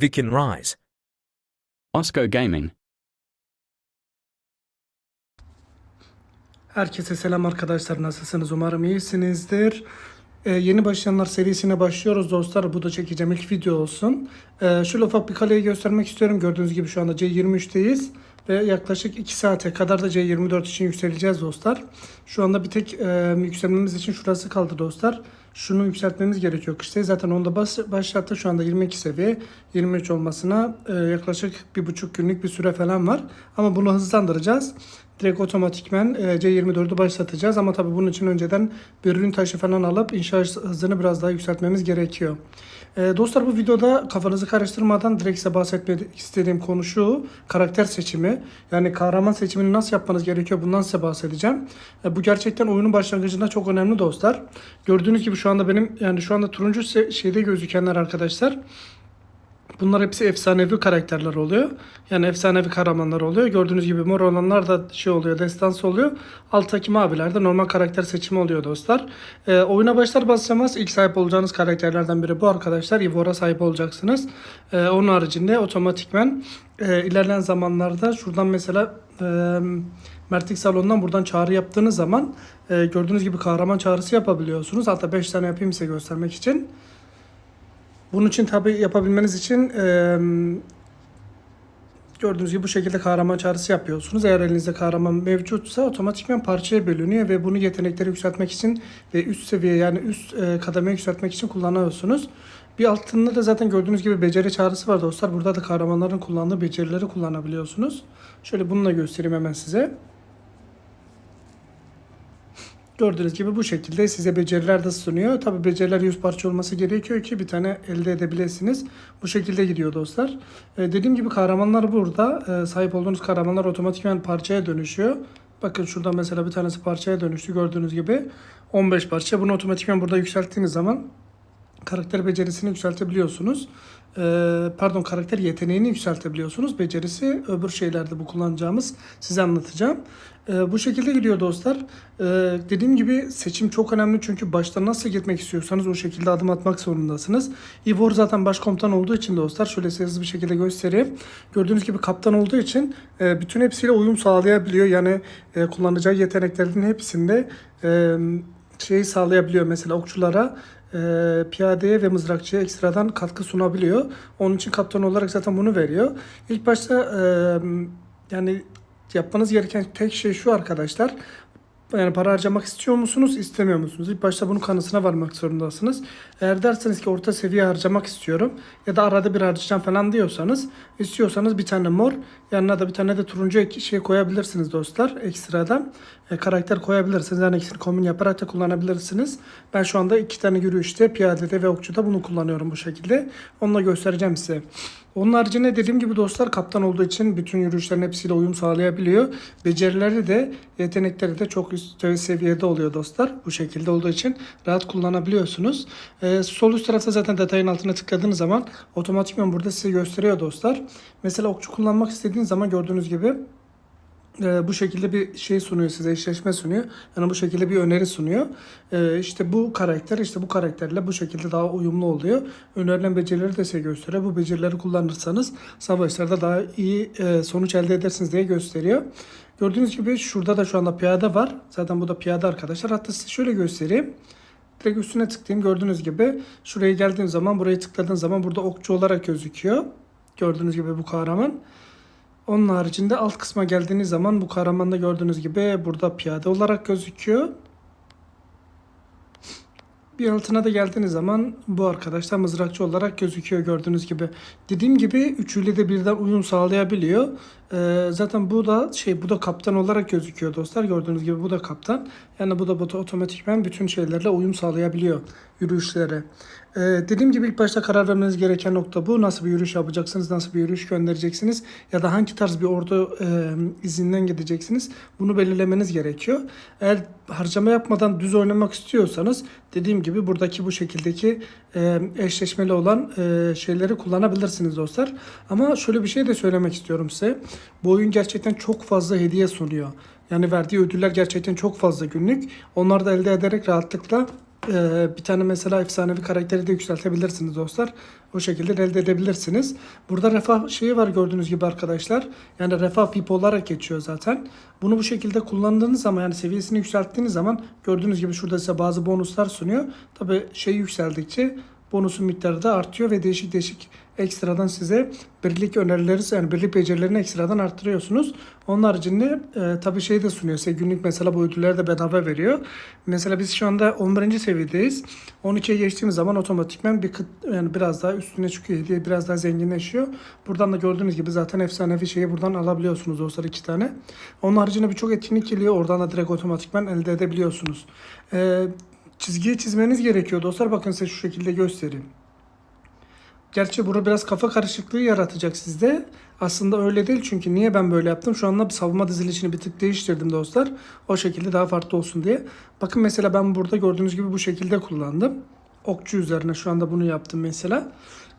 Can rise. Osco Gaming. Herkese selam arkadaşlar. Nasılsınız? Umarım iyisinizdir. Ee, yeni başlayanlar serisine başlıyoruz dostlar. Bu da çekeceğim ilk video olsun. Ee, şöyle ufak bir kaleyi göstermek istiyorum. Gördüğünüz gibi şu anda C23'teyiz. Ve yaklaşık 2 saate kadar da C24 için yükseleceğiz dostlar. Şu anda bir tek e, yükselmemiz için şurası kaldı dostlar. Şunu yükseltmemiz gerekiyor işte. Zaten onu da bas, başlattı. Şu anda 22 seviye. 23 olmasına e, yaklaşık bir buçuk günlük bir süre falan var. Ama bunu hızlandıracağız. Direkt otomatikmen e, C24'ü başlatacağız. Ama tabii bunun için önceden bir ürün taşı falan alıp inşaat hızını biraz daha yükseltmemiz gerekiyor. E, dostlar bu videoda kafanızı karıştırmadan direkt size bahsetmek istediğim konu şu. Karakter seçimi. Yani kahraman seçimini nasıl yapmanız gerekiyor bundan size bahsedeceğim. E, bu gerçekten oyunun başlangıcında çok önemli dostlar. Gördüğünüz gibi şu anda benim yani şu anda turuncu şeyde gözükenler arkadaşlar. Bunlar hepsi efsanevi karakterler oluyor. Yani efsanevi kahramanlar oluyor. Gördüğünüz gibi mor olanlar da şey oluyor, destansı oluyor. Alttaki maviler de normal karakter seçimi oluyor dostlar. Ee, oyuna başlar başlamaz ilk sahip olacağınız karakterlerden biri bu arkadaşlar. Ivor'a sahip olacaksınız. Ee, onun haricinde otomatikmen e, ilerleyen zamanlarda şuradan mesela e, Mertlik salonundan buradan çağrı yaptığınız zaman e, gördüğünüz gibi kahraman çağrısı yapabiliyorsunuz. Hatta 5 tane yapayım size göstermek için. Bunun için tabi yapabilmeniz için eee, gördüğünüz gibi bu şekilde kahraman çağrısı yapıyorsunuz. Eğer elinizde kahraman mevcutsa otomatikman parçaya bölünüyor ve bunu yetenekleri yükseltmek için ve üst seviye yani üst e, kademe yükseltmek için kullanıyorsunuz. Bir altında da zaten gördüğünüz gibi beceri çağrısı var dostlar. Burada da kahramanların kullandığı becerileri kullanabiliyorsunuz. Şöyle bunu da göstereyim hemen size. Gördüğünüz gibi bu şekilde size beceriler de sunuyor. Tabi beceriler 100 parça olması gerekiyor ki bir tane elde edebilirsiniz. Bu şekilde gidiyor dostlar. Ee, dediğim gibi kahramanlar burada. Ee, sahip olduğunuz kahramanlar otomatikman parçaya dönüşüyor. Bakın şurada mesela bir tanesi parçaya dönüştü gördüğünüz gibi. 15 parça. Bunu otomatikman burada yükselttiğiniz zaman karakter becerisini yükseltebiliyorsunuz. Ee, pardon karakter yeteneğini yükseltebiliyorsunuz. Becerisi öbür şeylerde bu kullanacağımız size anlatacağım. Ee, bu şekilde gidiyor dostlar. Ee, dediğim gibi seçim çok önemli çünkü başta nasıl gitmek istiyorsanız o şekilde adım atmak zorundasınız. Ivor zaten başkomutan olduğu için dostlar şöyle size bir şekilde göstereyim. Gördüğünüz gibi kaptan olduğu için e, bütün hepsiyle uyum sağlayabiliyor. Yani e, kullanacağı yeteneklerin hepsinde e, şeyi sağlayabiliyor. Mesela okçulara e, piyadeye ve mızrakçıya ekstradan katkı sunabiliyor. Onun için kaptan olarak zaten bunu veriyor. İlk başta e, yani yapmanız gereken tek şey şu arkadaşlar. Yani para harcamak istiyor musunuz, istemiyor musunuz? İlk başta bunun kanısına varmak zorundasınız. Eğer derseniz ki orta seviye harcamak istiyorum ya da arada bir harcayacağım falan diyorsanız, istiyorsanız bir tane mor, yanına da bir tane de turuncu şey koyabilirsiniz dostlar ekstradan. E, karakter koyabilirsiniz. Yani ikisini kombin yaparak da kullanabilirsiniz. Ben şu anda iki tane yürüyüşte, piyadede ve okçuda bunu kullanıyorum bu şekilde. Onunla göstereceğim size. Onun haricinde dediğim gibi dostlar kaptan olduğu için bütün yürüyüşlerin hepsiyle uyum sağlayabiliyor. Becerileri de yetenekleri de çok üst seviyede oluyor dostlar. Bu şekilde olduğu için rahat kullanabiliyorsunuz. Ee, sol üst tarafta zaten detayın altına tıkladığınız zaman otomatikman burada size gösteriyor dostlar. Mesela okçu kullanmak istediğiniz zaman gördüğünüz gibi e, bu şekilde bir şey sunuyor size eşleşme sunuyor. Yani bu şekilde bir öneri sunuyor. E, işte bu karakter işte bu karakterle bu şekilde daha uyumlu oluyor. Önerilen becerileri de size gösteriyor. Bu becerileri kullanırsanız savaşlarda daha iyi e, sonuç elde edersiniz diye gösteriyor. Gördüğünüz gibi şurada da şu anda piyade var. Zaten bu da piyade arkadaşlar. Hatta size şöyle göstereyim. Direkt üstüne tıklayayım. Gördüğünüz gibi şuraya geldiğim zaman burayı tıkladığın zaman burada okçu olarak gözüküyor. Gördüğünüz gibi bu kahraman. Onun haricinde alt kısma geldiğiniz zaman bu kahramanda gördüğünüz gibi burada piyade olarak gözüküyor. Bir altına da geldiğiniz zaman bu arkadaşlar mızrakçı olarak gözüküyor gördüğünüz gibi. Dediğim gibi üçüyle de birden uyum sağlayabiliyor. Ee, zaten bu da şey bu da kaptan olarak gözüküyor dostlar. Gördüğünüz gibi bu da kaptan. Yani bu da bu da otomatikman bütün şeylerle uyum sağlayabiliyor yürüyüşlere. Ee, dediğim gibi ilk başta karar vermeniz gereken nokta bu. Nasıl bir yürüyüş yapacaksınız, nasıl bir yürüyüş göndereceksiniz ya da hangi tarz bir ordu e, izinden gideceksiniz bunu belirlemeniz gerekiyor. Eğer harcama yapmadan düz oynamak istiyorsanız dediğim gibi buradaki bu şekildeki e, eşleşmeli olan e, şeyleri kullanabilirsiniz dostlar. Ama şöyle bir şey de söylemek istiyorum size. Bu oyun gerçekten çok fazla hediye sunuyor. Yani verdiği ödüller gerçekten çok fazla günlük. Onları da elde ederek rahatlıkla Ee, bir tane mesela efsanevi karakteri de yükseltebilirsiniz dostlar. O şekilde elde edebilirsiniz. Burada refah şeyi var gördüğünüz gibi arkadaşlar. Yani refah VIP olarak geçiyor zaten. Bunu bu şekilde kullandığınız zaman yani seviyesini yükselttiğiniz zaman gördüğünüz gibi şurada size bazı bonuslar sunuyor. Tabi şey yükseldikçe bonusun miktarı da artıyor ve değişik değişik ekstradan size birlik önerileri yani birlik becerilerini ekstradan arttırıyorsunuz. Onun haricinde e, tabii şey de sunuyor. Size günlük mesela bu ödülleri de bedava veriyor. Mesela biz şu anda 11. seviyedeyiz. 12'ye geçtiğimiz zaman otomatikman bir kıt, yani biraz daha üstüne çıkıyor. Hediye biraz daha zenginleşiyor. Buradan da gördüğünüz gibi zaten efsanevi şeyi buradan alabiliyorsunuz dostlar iki tane. Onun haricinde birçok etkinlik geliyor. Oradan da direkt otomatikman elde edebiliyorsunuz. E, çizgiye çizmeniz gerekiyor dostlar. Bakın size şu şekilde göstereyim. Gerçi burada biraz kafa karışıklığı yaratacak sizde. Aslında öyle değil çünkü niye ben böyle yaptım? Şu anda bir savunma dizilişini bir tık değiştirdim dostlar. O şekilde daha farklı olsun diye. Bakın mesela ben burada gördüğünüz gibi bu şekilde kullandım. Okçu üzerine şu anda bunu yaptım mesela.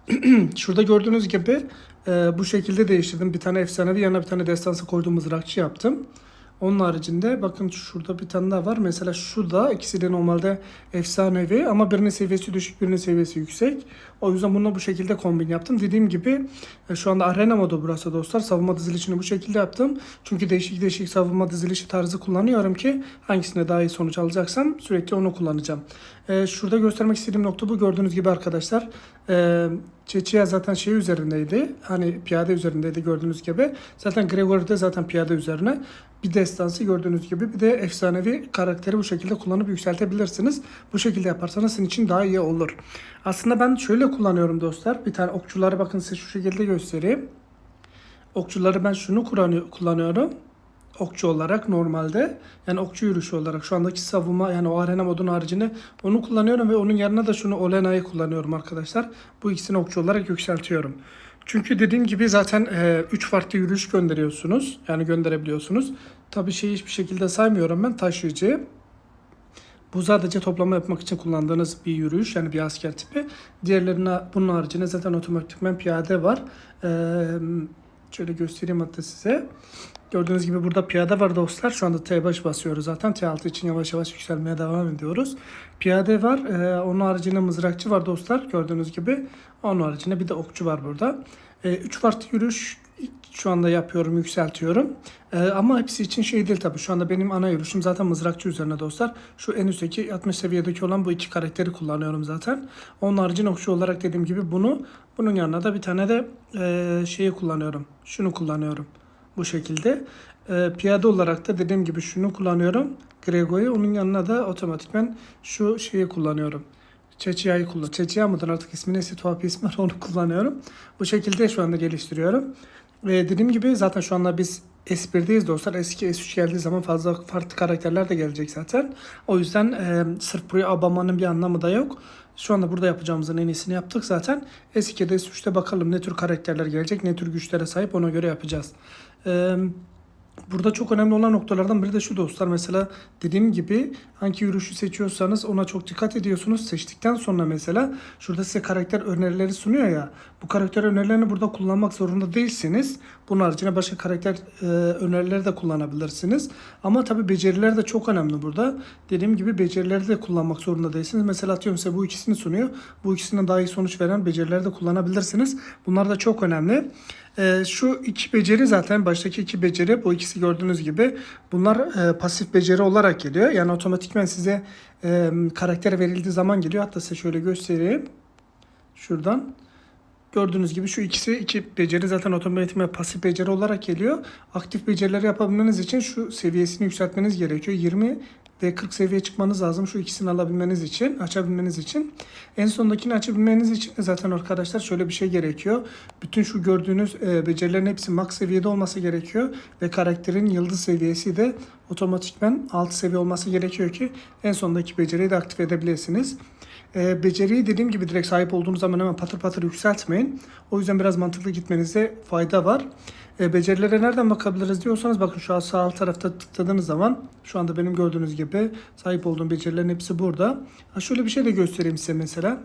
Şurada gördüğünüz gibi e, bu şekilde değiştirdim. Bir tane efsanevi yanına bir tane destansı koyduğum mızrakçı yaptım. Onun haricinde bakın şurada bir tane daha var. Mesela şu da ikisi de normalde efsanevi ama birinin seviyesi düşük birinin seviyesi yüksek. O yüzden bunu bu şekilde kombin yaptım. Dediğim gibi e, şu anda arena modu burası dostlar. Savunma dizilişini bu şekilde yaptım. Çünkü değişik değişik savunma dizilişi tarzı kullanıyorum ki hangisine daha iyi sonuç alacaksam sürekli onu kullanacağım. E, şurada göstermek istediğim nokta bu. Gördüğünüz gibi arkadaşlar e, Çeçiya zaten şey üzerindeydi. Hani piyade üzerindeydi gördüğünüz gibi. Zaten Gregory de zaten piyade üzerine. Bir destansı gördüğünüz gibi bir de efsanevi karakteri bu şekilde kullanıp yükseltebilirsiniz. Bu şekilde yaparsanız sizin için daha iyi olur. Aslında ben şöyle kullanıyorum dostlar. Bir tane okçuları bakın size şu şekilde göstereyim. Okçuları ben şunu kullanı- kullanıyorum. Okçu olarak normalde yani okçu yürüyüşü olarak şu andaki savunma yani o arena modun haricinde onu kullanıyorum ve onun yanına da şunu Olena'yı kullanıyorum arkadaşlar. Bu ikisini okçu olarak yükseltiyorum. Çünkü dediğim gibi zaten 3 farklı yürüyüş gönderiyorsunuz. Yani gönderebiliyorsunuz. Tabii şeyi hiçbir şekilde saymıyorum ben taşıyıcı. Bu sadece toplama yapmak için kullandığınız bir yürüyüş yani bir asker tipi. Diğerlerine bunun haricinde zaten otomatikmen piyade var. Ee, şöyle göstereyim hatta size. Gördüğünüz gibi burada piyade var dostlar. Şu anda T5 basıyoruz zaten. T6 için yavaş yavaş yükselmeye devam ediyoruz. Piyade var. Ee, onun haricinde mızrakçı var dostlar. Gördüğünüz gibi. Onun haricinde bir de okçu var burada. 3 farklı yürüyüş şu anda yapıyorum, yükseltiyorum. Ee, ama hepsi için şey değil tabii. Şu anda benim ana yürüyüşüm zaten mızrakçı üzerine dostlar. Şu en üstteki 60 seviyedeki olan bu iki karakteri kullanıyorum zaten. Onun haricinde okçu olarak dediğim gibi bunu. Bunun yanına da bir tane de e, şeyi kullanıyorum. Şunu kullanıyorum. Bu şekilde. E, piyade olarak da dediğim gibi şunu kullanıyorum. Grego'yu. Onun yanına da otomatikmen şu şeyi kullanıyorum. Çeçiya'yı kullan. Çeçiya mıdır artık ismi neyse tuhaf bir ismi var onu kullanıyorum. Bu şekilde şu anda geliştiriyorum. Ve dediğim gibi zaten şu anda biz S1'deyiz dostlar. S2, S3 geldiği zaman fazla farklı karakterler de gelecek zaten. O yüzden e, sırf buraya abanmanın bir anlamı da yok. Şu anda burada yapacağımızın en iyisini yaptık zaten. S2'de S3'te bakalım ne tür karakterler gelecek, ne tür güçlere sahip ona göre yapacağız. Burada çok önemli olan noktalardan biri de şu dostlar. Mesela dediğim gibi hangi yürüyüşü seçiyorsanız ona çok dikkat ediyorsunuz. Seçtikten sonra mesela şurada size karakter önerileri sunuyor ya. Bu karakter önerilerini burada kullanmak zorunda değilsiniz. Bunun haricinde başka karakter e, önerileri de kullanabilirsiniz. Ama tabi beceriler de çok önemli burada. Dediğim gibi becerileri de kullanmak zorunda değilsiniz. Mesela atıyorum size bu ikisini sunuyor. Bu ikisinden daha iyi sonuç veren becerileri de kullanabilirsiniz. Bunlar da çok önemli. Ee, şu iki beceri zaten baştaki iki beceri bu ikisi gördüğünüz gibi bunlar e, pasif beceri olarak geliyor. Yani otomatikmen size e, karakter verildiği zaman geliyor. Hatta size şöyle göstereyim. Şuradan. Gördüğünüz gibi şu ikisi iki beceri zaten otomatikman pasif beceri olarak geliyor. Aktif becerileri yapabilmeniz için şu seviyesini yükseltmeniz gerekiyor. 20 ve 40 seviye çıkmanız lazım şu ikisini alabilmeniz için, açabilmeniz için. En sondakini açabilmeniz için zaten arkadaşlar şöyle bir şey gerekiyor. Bütün şu gördüğünüz e, becerilerin hepsi max seviyede olması gerekiyor ve karakterin yıldız seviyesi de otomatikmen 6 seviye olması gerekiyor ki en sondaki beceriyi de aktif edebilirsiniz. E, beceriyi dediğim gibi direkt sahip olduğunuz zaman hemen patır patır yükseltmeyin. O yüzden biraz mantıklı gitmenizde fayda var. E, becerilere nereden bakabiliriz diyorsanız bakın şu an sağ alt tarafta tıkladığınız zaman şu anda benim gördüğünüz gibi sahip olduğum becerilerin hepsi burada. Ha, şöyle bir şey de göstereyim size mesela.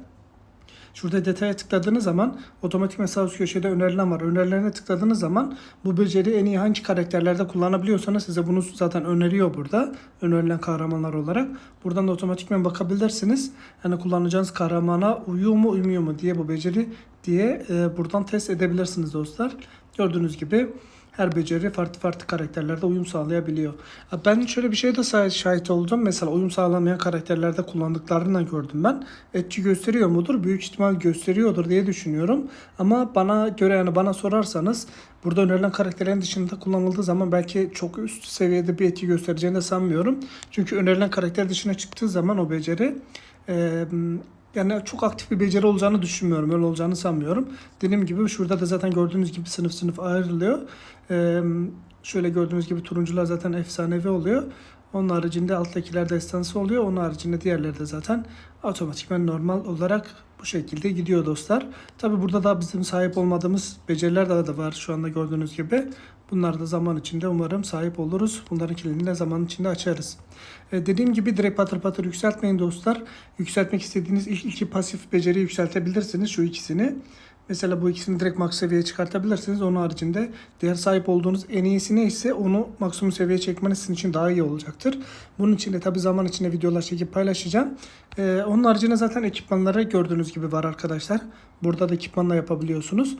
Şurada detaya tıkladığınız zaman otomatik sağ üst köşede önerilen var. Önerilerine tıkladığınız zaman bu beceri en iyi hangi karakterlerde kullanabiliyorsanız size bunu zaten öneriyor burada. Önerilen kahramanlar olarak. Buradan da otomatikmen bakabilirsiniz. Yani kullanacağınız kahramana uyuyor mu uymuyor mu diye bu beceri diye e, buradan test edebilirsiniz dostlar. Gördüğünüz gibi her beceri farklı farklı karakterlerde uyum sağlayabiliyor. Ha, Ben şöyle bir şeye de şah- şahit oldum. Mesela uyum sağlamayan karakterlerde kullandıklarını da gördüm ben. Etki gösteriyor mudur? Büyük ihtimal gösteriyordur diye düşünüyorum. Ama bana göre yani bana sorarsanız burada önerilen karakterlerin dışında kullanıldığı zaman belki çok üst seviyede bir etki göstereceğini de sanmıyorum. Çünkü önerilen karakter dışına çıktığı zaman o beceri yani çok aktif bir beceri olacağını düşünmüyorum. Öyle olacağını sanmıyorum. Dediğim gibi şurada da zaten gördüğünüz gibi sınıf sınıf ayrılıyor. Ee, şöyle gördüğünüz gibi turuncular zaten efsanevi oluyor. Onun haricinde alttakiler destansı oluyor. Onun haricinde diğerleri de zaten otomatikman normal olarak bu şekilde gidiyor dostlar. Tabi burada da bizim sahip olmadığımız beceriler de, var şu anda gördüğünüz gibi. Bunlar da zaman içinde umarım sahip oluruz. Bunların kilidini de zaman içinde açarız. Ee, dediğim gibi direkt patır patır yükseltmeyin dostlar. Yükseltmek istediğiniz ilk iki pasif beceriyi yükseltebilirsiniz şu ikisini. Mesela bu ikisini direkt max seviyeye çıkartabilirsiniz. Onun haricinde diğer sahip olduğunuz en iyisi neyse onu maksimum seviyeye çekmeniz sizin için daha iyi olacaktır. Bunun için de tabi zaman içinde videolar çekip paylaşacağım. Ee, onun haricinde zaten ekipmanları gördüğünüz gibi var arkadaşlar. Burada da ekipmanla yapabiliyorsunuz.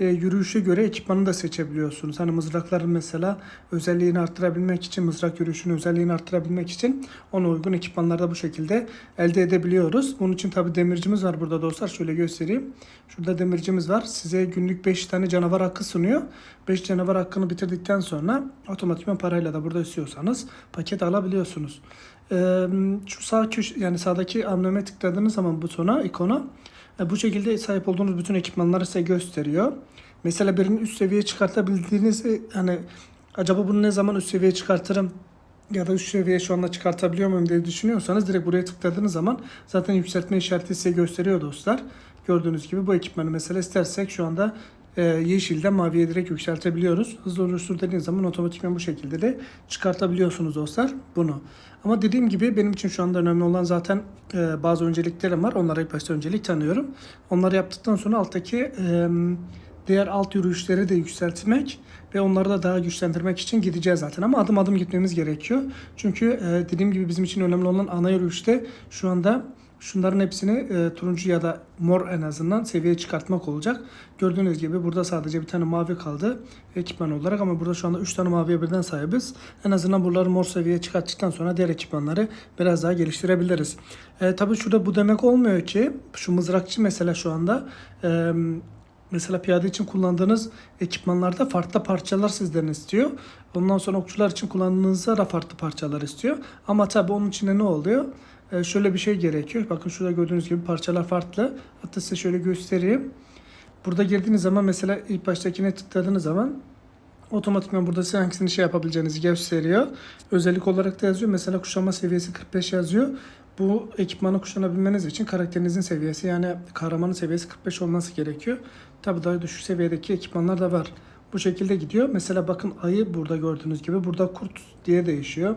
Ee, yürüyüşe göre ekipmanı da seçebiliyorsunuz. Hani mızrakların mesela özelliğini arttırabilmek için, mızrak yürüyüşünün özelliğini arttırabilmek için ona uygun ekipmanları da bu şekilde elde edebiliyoruz. Bunun için tabi demircimiz var burada dostlar. Şöyle göstereyim. Şurada demircimiz var. Size günlük 5 tane canavar hakkı sunuyor. 5 canavar hakkını bitirdikten sonra otomatikman parayla da burada istiyorsanız paket alabiliyorsunuz. Ee, şu sağ köşe yani sağdaki ambleme tıkladığınız zaman butona, ikona e, bu şekilde sahip olduğunuz bütün ekipmanları size gösteriyor. Mesela birini üst seviyeye çıkartabildiğinizi hani acaba bunu ne zaman üst seviyeye çıkartırım ya da üst seviyeye şu anda çıkartabiliyor muyum diye düşünüyorsanız direkt buraya tıkladığınız zaman zaten yükseltme işareti size gösteriyor dostlar. Gördüğünüz gibi bu ekipmanı mesela istersek şu anda e, yeşilden maviye direkt yükseltebiliyoruz. Hızlı oluştur dediğiniz zaman otomatikman bu şekilde de çıkartabiliyorsunuz dostlar bunu. Ama dediğim gibi benim için şu anda önemli olan zaten e, bazı önceliklerim var. Onlara ilk başta öncelik tanıyorum. Onları yaptıktan sonra alttaki e, diğer alt yürüyüşleri de yükseltmek ve onları da daha güçlendirmek için gideceğiz zaten. Ama adım adım gitmemiz gerekiyor. Çünkü e, dediğim gibi bizim için önemli olan ana yürüyüşte şu anda Şunların hepsini e, turuncu ya da mor en azından seviyeye çıkartmak olacak. Gördüğünüz gibi burada sadece bir tane mavi kaldı ekipman olarak ama burada şu anda 3 tane maviye birden sahibiz. En azından buraları mor seviyeye çıkarttıktan sonra diğer ekipmanları biraz daha geliştirebiliriz. E, tabii şurada bu demek olmuyor ki şu mızrakçı mesela şu anda e, Mesela piyade için kullandığınız ekipmanlarda farklı parçalar sizden istiyor. Ondan sonra okçular için kullandığınızda da farklı parçalar istiyor. Ama tabii onun içinde ne oluyor? Ee, şöyle bir şey gerekiyor. Bakın şurada gördüğünüz gibi parçalar farklı. Hatta size şöyle göstereyim. Burada girdiğiniz zaman mesela ilk baştakine tıkladığınız zaman otomatikman burada size hangisini şey yapabileceğinizi gösteriyor. Özellik olarak da yazıyor. Mesela kuşanma seviyesi 45 yazıyor. Bu ekipmanı kuşanabilmeniz için karakterinizin seviyesi yani kahramanın seviyesi 45 olması gerekiyor. Tabi daha düşük seviyedeki ekipmanlar da var. Bu şekilde gidiyor. Mesela bakın ayı burada gördüğünüz gibi burada kurt diye değişiyor.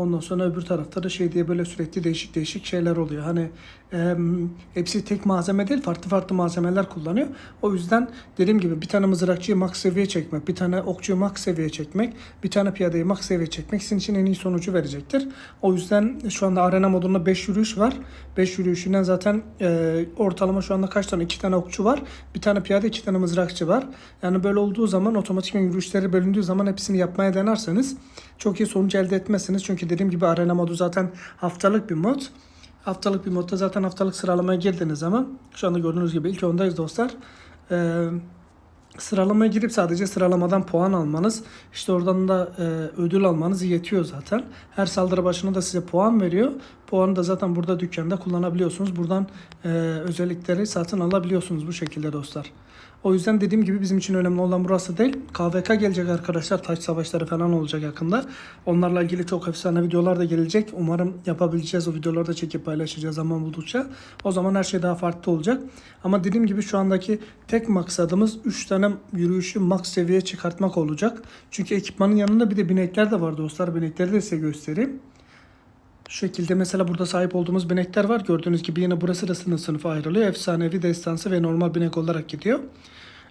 Ondan sonra öbür tarafta da şey diye böyle sürekli değişik değişik şeyler oluyor. Hani e, hepsi tek malzeme değil farklı farklı malzemeler kullanıyor. O yüzden dediğim gibi bir tane mızrakçıyı max seviye çekmek, bir tane okçuyu max seviye çekmek, bir tane piyadeyi max seviye çekmek sizin için en iyi sonucu verecektir. O yüzden şu anda arena modunda 5 yürüyüş var. 5 yürüyüşünden zaten e, ortalama şu anda kaç tane? 2 tane okçu var. Bir tane piyade, 2 tane mızrakçı var. Yani böyle olduğu zaman otomatikman yürüyüşleri bölündüğü zaman hepsini yapmaya denerseniz çok iyi sonuç elde etmezsiniz. Çünkü dediğim gibi arena modu zaten haftalık bir mod. Haftalık bir modda zaten haftalık sıralamaya girdiğiniz zaman şu anda gördüğünüz gibi ilk ondayız dostlar. Ee, sıralamaya girip sadece sıralamadan puan almanız, işte oradan da e, ödül almanız yetiyor zaten. Her saldırı başına da size puan veriyor. Puanı da zaten burada dükkanda kullanabiliyorsunuz. Buradan e, özellikleri satın alabiliyorsunuz bu şekilde dostlar. O yüzden dediğim gibi bizim için önemli olan burası değil. KVK gelecek arkadaşlar. Taş savaşları falan olacak yakında. Onlarla ilgili çok efsane videolar da gelecek. Umarım yapabileceğiz. O videoları da çekip paylaşacağız zaman buldukça. O zaman her şey daha farklı olacak. Ama dediğim gibi şu andaki tek maksadımız 3 tane yürüyüşü max seviyeye çıkartmak olacak. Çünkü ekipmanın yanında bir de binekler de var dostlar. Binekleri de size göstereyim. Şu şekilde mesela burada sahip olduğumuz binekler var. Gördüğünüz gibi yine burası da sınıf sınıfa ayrılıyor. Efsanevi, destansı ve normal binek olarak gidiyor.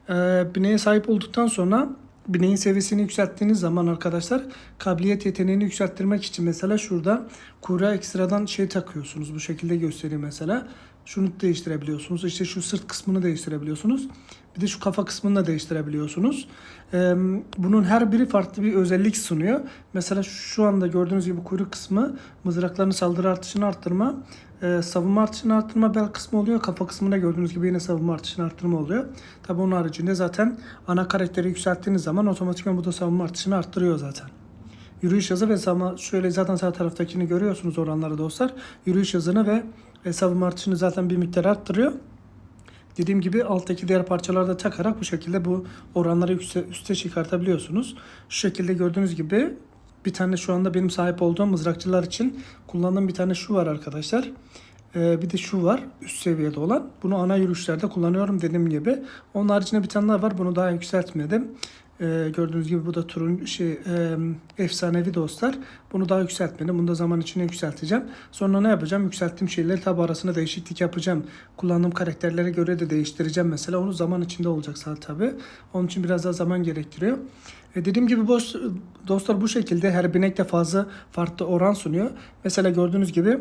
Ee, bineğe sahip olduktan sonra bineğin seviyesini yükselttiğiniz zaman arkadaşlar kabiliyet yeteneğini yükselttirmek için mesela şurada kuyruğa ekstradan şey takıyorsunuz. Bu şekilde göstereyim mesela. Şunu değiştirebiliyorsunuz. İşte şu sırt kısmını değiştirebiliyorsunuz. Bir de şu kafa kısmını da değiştirebiliyorsunuz. Ee, bunun her biri farklı bir özellik sunuyor. Mesela şu anda gördüğünüz gibi kuyruk kısmı mızrakların saldırı artışını arttırma, e, savunma artışını arttırma bel kısmı oluyor. Kafa kısmında gördüğünüz gibi yine savunma artışını arttırma oluyor. Tabi onun haricinde zaten ana karakteri yükselttiğiniz zaman otomatikman bu da savunma artışını arttırıyor zaten. Yürüyüş hızı ve sama şöyle zaten sağ taraftakini görüyorsunuz oranları dostlar. Yürüyüş hızını ve e, savunma artışını zaten bir miktar arttırıyor. Dediğim gibi alttaki diğer parçalarda takarak bu şekilde bu oranları üste, üste çıkartabiliyorsunuz. Şu şekilde gördüğünüz gibi bir tane şu anda benim sahip olduğum mızrakçılar için kullandığım bir tane şu var arkadaşlar. Ee, bir de şu var üst seviyede olan. Bunu ana yürüyüşlerde kullanıyorum dediğim gibi. Onun haricinde bir tane daha var. Bunu daha yükseltmedim. Ee, gördüğünüz gibi bu da turun şey e, efsanevi dostlar. Bunu daha yükseltmedim. Bunu da zaman içinde yükselteceğim. Sonra ne yapacağım? Yükselttiğim şeyleri tabi arasında değişiklik yapacağım. Kullandığım karakterlere göre de değiştireceğim mesela. Onu zaman içinde olacak zaten tabi. Onun için biraz daha zaman gerektiriyor. E dediğim gibi boş, dostlar bu şekilde her binekte fazla farklı oran sunuyor. Mesela gördüğünüz gibi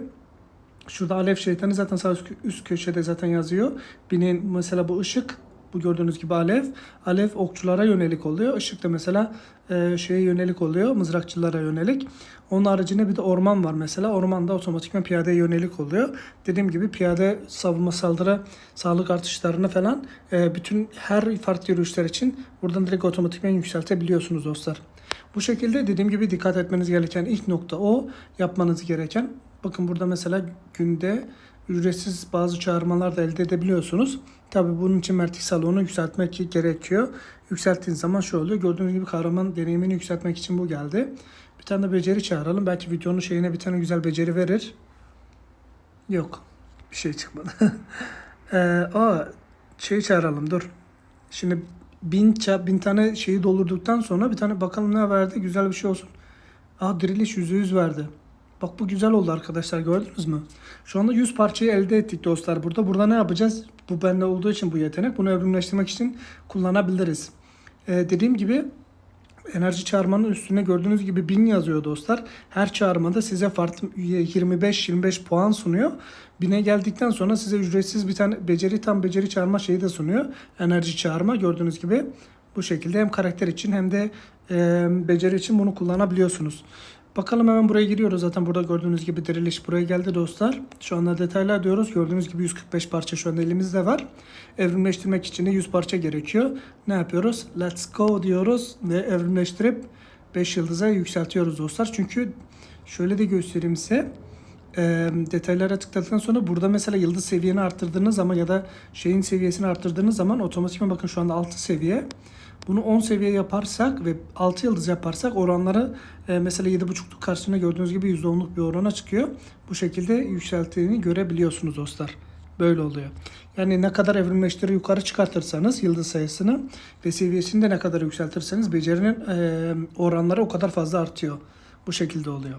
Şurada alev şeytanı zaten sağ üst, köşede zaten yazıyor. Bineğin mesela bu ışık bu gördüğünüz gibi alev. Alev okçulara yönelik oluyor. Işık da mesela e, şeye yönelik oluyor. Mızrakçılara yönelik. Onun haricinde bir de orman var mesela. Orman da otomatikman piyadeye yönelik oluyor. Dediğim gibi piyade savunma saldırı, sağlık artışlarını falan e, bütün her farklı yürüyüşler için buradan direkt otomatikman yükseltebiliyorsunuz dostlar. Bu şekilde dediğim gibi dikkat etmeniz gereken ilk nokta o. Yapmanız gereken. Bakın burada mesela günde ücretsiz bazı çağırmalar da elde edebiliyorsunuz. Tabi bunun için mertik salonu yükseltmek gerekiyor. Yükselttiğiniz zaman şu oluyor. Gördüğünüz gibi kahraman deneyimini yükseltmek için bu geldi. Bir tane de beceri çağıralım. Belki videonun şeyine bir tane güzel beceri verir. Yok. Bir şey çıkmadı. ee, aa, şey çağıralım dur. Şimdi bin, ça- bin tane şeyi doldurduktan sonra bir tane bakalım ne verdi. Güzel bir şey olsun. Aa diriliş %100 verdi. Bak bu güzel oldu arkadaşlar gördünüz mü? Şu anda 100 parçayı elde ettik dostlar burada. Burada ne yapacağız? Bu bende olduğu için bu yetenek. Bunu evrimleştirmek için kullanabiliriz. Ee, dediğim gibi enerji çağırmanın üstüne gördüğünüz gibi 1000 yazıyor dostlar. Her çağırmada size farklı 25-25 puan sunuyor. 1000'e geldikten sonra size ücretsiz bir tane beceri tam beceri çağırma şeyi de sunuyor. Enerji çağırma gördüğünüz gibi bu şekilde hem karakter için hem de e, beceri için bunu kullanabiliyorsunuz. Bakalım hemen buraya giriyoruz. Zaten burada gördüğünüz gibi diriliş buraya geldi dostlar. Şu anda detaylar diyoruz. Gördüğünüz gibi 145 parça şu anda elimizde var. Evrimleştirmek için de 100 parça gerekiyor. Ne yapıyoruz? Let's go diyoruz ve evrimleştirip 5 yıldıza yükseltiyoruz dostlar. Çünkü şöyle de göstereyim size. E, detaylara tıkladıktan sonra burada mesela yıldız seviyeni arttırdığınız zaman ya da şeyin seviyesini arttırdığınız zaman otomatikman bakın şu anda 6 seviye. Bunu 10 seviye yaparsak ve 6 yıldız yaparsak oranları e, mesela 7.5'luk karşısında gördüğünüz gibi %10'luk bir orana çıkıyor. Bu şekilde yükselttiğini görebiliyorsunuz dostlar. Böyle oluyor. Yani ne kadar evrimleştiri yukarı çıkartırsanız yıldız sayısını ve seviyesini de ne kadar yükseltirseniz becerinin e, oranları o kadar fazla artıyor. Bu şekilde oluyor.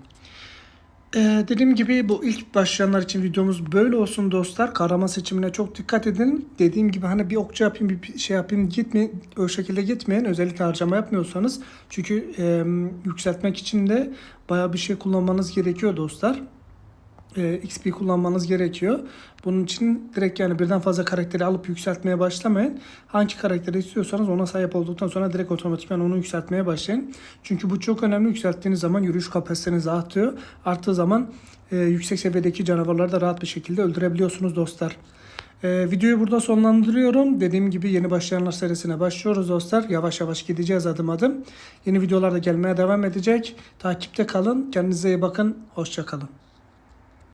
Ee, dediğim gibi bu ilk başlayanlar için videomuz böyle olsun dostlar. Kahraman seçimine çok dikkat edin. Dediğim gibi hani bir okçu yapayım bir şey yapayım gitmeyin. O şekilde gitmeyin. Özellikle harcama yapmıyorsanız. Çünkü e, yükseltmek için de baya bir şey kullanmanız gerekiyor dostlar. E, XP kullanmanız gerekiyor. Bunun için direkt yani birden fazla karakteri alıp yükseltmeye başlamayın. Hangi karakteri istiyorsanız ona sahip olduktan sonra direkt otomatikman onu yükseltmeye başlayın. Çünkü bu çok önemli. Yükselttiğiniz zaman yürüyüş kapasiteniz artıyor. Arttığı zaman e, yüksek seviyedeki canavarları da rahat bir şekilde öldürebiliyorsunuz dostlar. Ee, videoyu burada sonlandırıyorum. Dediğim gibi yeni başlayanlar serisine başlıyoruz dostlar. Yavaş yavaş gideceğiz adım adım. Yeni videolar da gelmeye devam edecek. Takipte kalın. Kendinize iyi bakın. Hoşçakalın.